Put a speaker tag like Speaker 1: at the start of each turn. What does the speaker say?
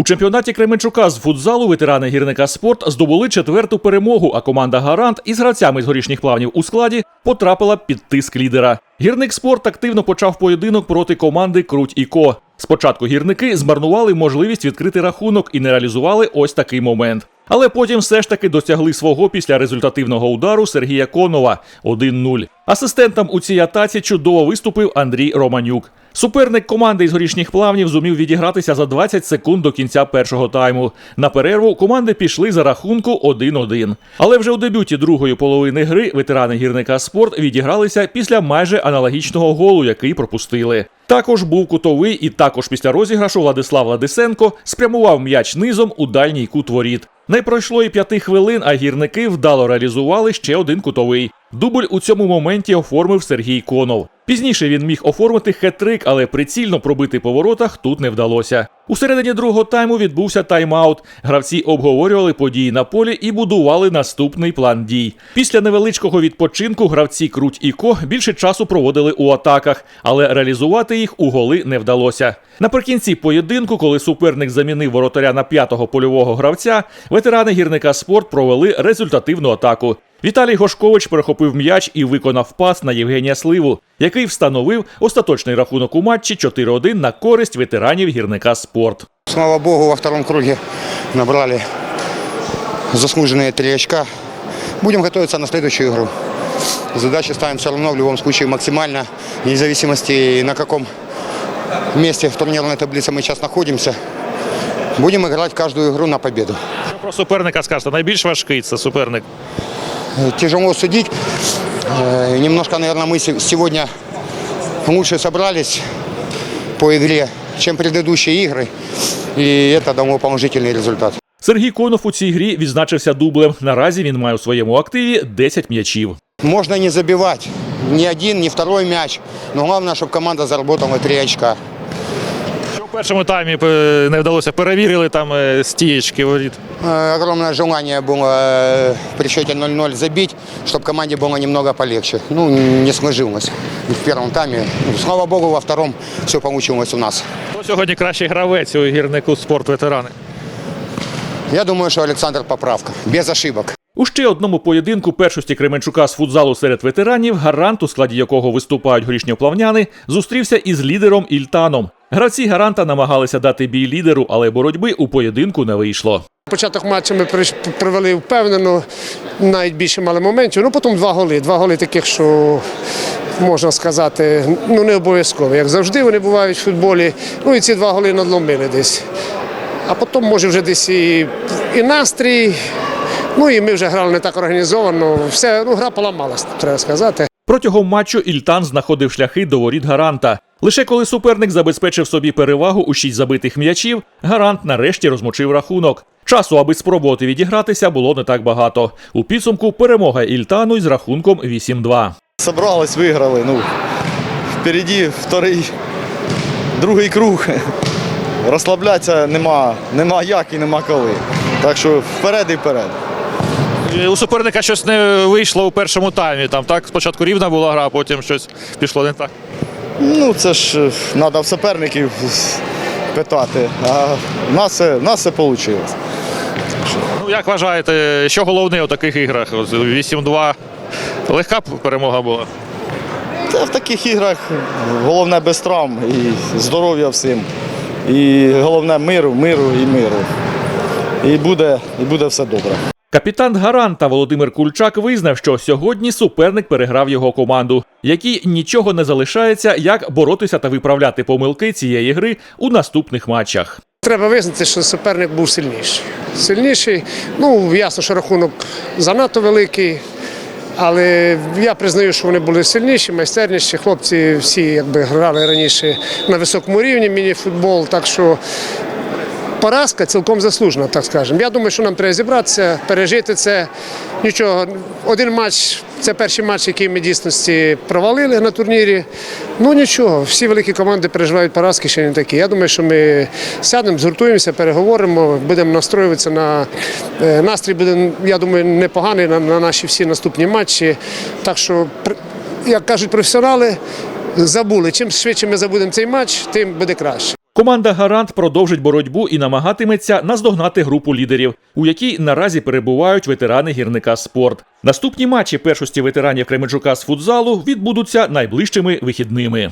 Speaker 1: У чемпіонаті Кременчука з футзалу ветерани гірника спорт здобули четверту перемогу, а команда Гарант із гравцями з горішніх плавнів у складі потрапила під тиск лідера. Гірник спорт активно почав поєдинок проти команди Круть і Ко. Спочатку гірники змарнували можливість відкрити рахунок і не реалізували ось такий момент. Але потім все ж таки досягли свого після результативного удару Сергія Конова 1-0. Асистентом у цій атаці чудово виступив Андрій Романюк. Суперник команди із горішніх плавнів зумів відігратися за 20 секунд до кінця першого тайму. На перерву команди пішли за рахунку 1-1. Але вже у дебюті другої половини гри ветерани гірника спорт відігралися після майже аналогічного голу, який пропустили. Також був кутовий, і також після розіграшу Владислав Ладисенко спрямував м'яч низом у дальній кут воріт. Не пройшло і п'яти хвилин, а гірники вдало реалізували ще один кутовий. Дубль у цьому моменті оформив Сергій Конов. Пізніше він міг оформити хет-трик, але прицільно пробити по воротах тут не вдалося. У середині другого тайму відбувся тайм-аут. Гравці обговорювали події на полі і будували наступний план дій. Pісля невеличкого відпочинку гравці Круть і Ко більше часу проводили у атаках, але реалізувати їх у голи не вдалося. Наприкінці поєдинку, коли суперник замінив воротаря на п'ятого польового гравця, ветерани гірника спорт провели результативну атаку. Віталій Гошкович перехопив м'яч і виконав пас на Євгенія Сливу, який встановив остаточний рахунок у матчі 4-1 на користь ветеранів гірника спорт.
Speaker 2: Слава богу, во втором круге набрали заслуженные три очка. Будем готовиться на следующую игру. Задачи ставим все равно в любом случае максимально, вне зависимости на каком месте в турнирной таблице мы сейчас находимся. Будем играть каждую игру на победу.
Speaker 1: Що про суперника скажете? Найбільш важкий це суперник.
Speaker 2: Э, Тяжело судить. Э, Немножко, наверное, мы се- сегодня лучше собрались по игре, чем предыдущие игры. И это дало положительный результат.
Speaker 1: Сергій Конов у цій грі відзначився дублем. Наразі він має у своєму активі 10 м'ячів.
Speaker 2: Можно не забивать ни один, ни второй мяч. Но главное, чтобы команда заработала три очка.
Speaker 1: Що в першому таймі е, не вдалося перевірили там е, стієчки воріт.
Speaker 2: Э, Огромное желание было э, при счете 0-0 забить, чтобы команде было немного полегче. Ну, не сложилось в первом тайме. Ну, Слава богу, во втором все получилось у нас.
Speaker 1: Хто сьогодні кращий гравець у гірнику спорт ветерани?
Speaker 2: Я думаю, что Александр Поправка. Без ошибок.
Speaker 1: У ще одному поєдинку першості Кременчука з футзалу серед ветеранів, гарант, у складі якого виступають горішньоплавняни, зустрівся із лідером Ільтаном. Гравці гаранта намагалися дати бій лідеру, але боротьби у поєдинку не вийшло.
Speaker 3: Початок матчу ми провели впевнено, навіть більше мали моментів. Ну потім два голи. Два голи таких, що можна сказати, ну не обов'язково. Як завжди вони бувають в футболі. Ну і ці два голи надломили десь. А потім, може, вже десь і, і настрій. Ну і ми вже грали не так організовано. Все, ну, гра поламалась, треба сказати.
Speaker 1: Протягом матчу Ільтан знаходив шляхи до воріт гаранта. Лише коли суперник забезпечив собі перевагу у шість забитих м'ячів, гарант нарешті розмочив рахунок. Часу, аби спробувати відігратися, було не так багато. У підсумку перемога Ільтану із рахунком 8-2.
Speaker 4: Собрались, виграли. Ну, впереді вторий, другий круг. Розслаблятися нема, нема як і нема коли. Так що вперед і вперед.
Speaker 1: У суперника щось не вийшло у першому таймі. Там так спочатку рівна була гра, а потім щось пішло не так.
Speaker 4: Ну, це ж треба в суперників питати. А в нас, в нас все вийшло.
Speaker 1: Ну як вважаєте, що головне у таких іграх? Ось 8-2. Легка перемога була.
Speaker 4: Та в таких іграх головне без травм і здоров'я всім. І головне миру, миру і миру. І буде, і буде все добре.
Speaker 1: Капітан Гаранта Володимир Кульчак визнав, що сьогодні суперник переграв його команду, якій нічого не залишається, як боротися та виправляти помилки цієї гри у наступних матчах.
Speaker 3: Треба визнати, що суперник був сильніший. Сильніший, ну ясно, що рахунок занадто великий. Але я признаю, що вони були сильніші, майстерніші. Хлопці всі якби грали раніше на високому рівні міні-футбол. Так що поразка цілком заслужена, так скажемо. Я думаю, що нам треба зібратися, пережити це. Нічого, один матч це перший матч, який ми дійсності провалили на турнірі. Ну нічого, всі великі команди переживають поразки, ще не такі. Я думаю, що ми сядемо, згуртуємося, переговоримо, будемо настроюватися на е, настрій буде, я думаю, непоганий на, на наші всі наступні матчі. Так що, як кажуть професіонали, забули. Чим швидше ми забудемо цей матч, тим буде краще.
Speaker 1: Команда Гарант продовжить боротьбу і намагатиметься наздогнати групу лідерів, у якій наразі перебувають ветерани гірника спорт. Наступні матчі першості ветеранів Кременчука з футзалу відбудуться найближчими вихідними.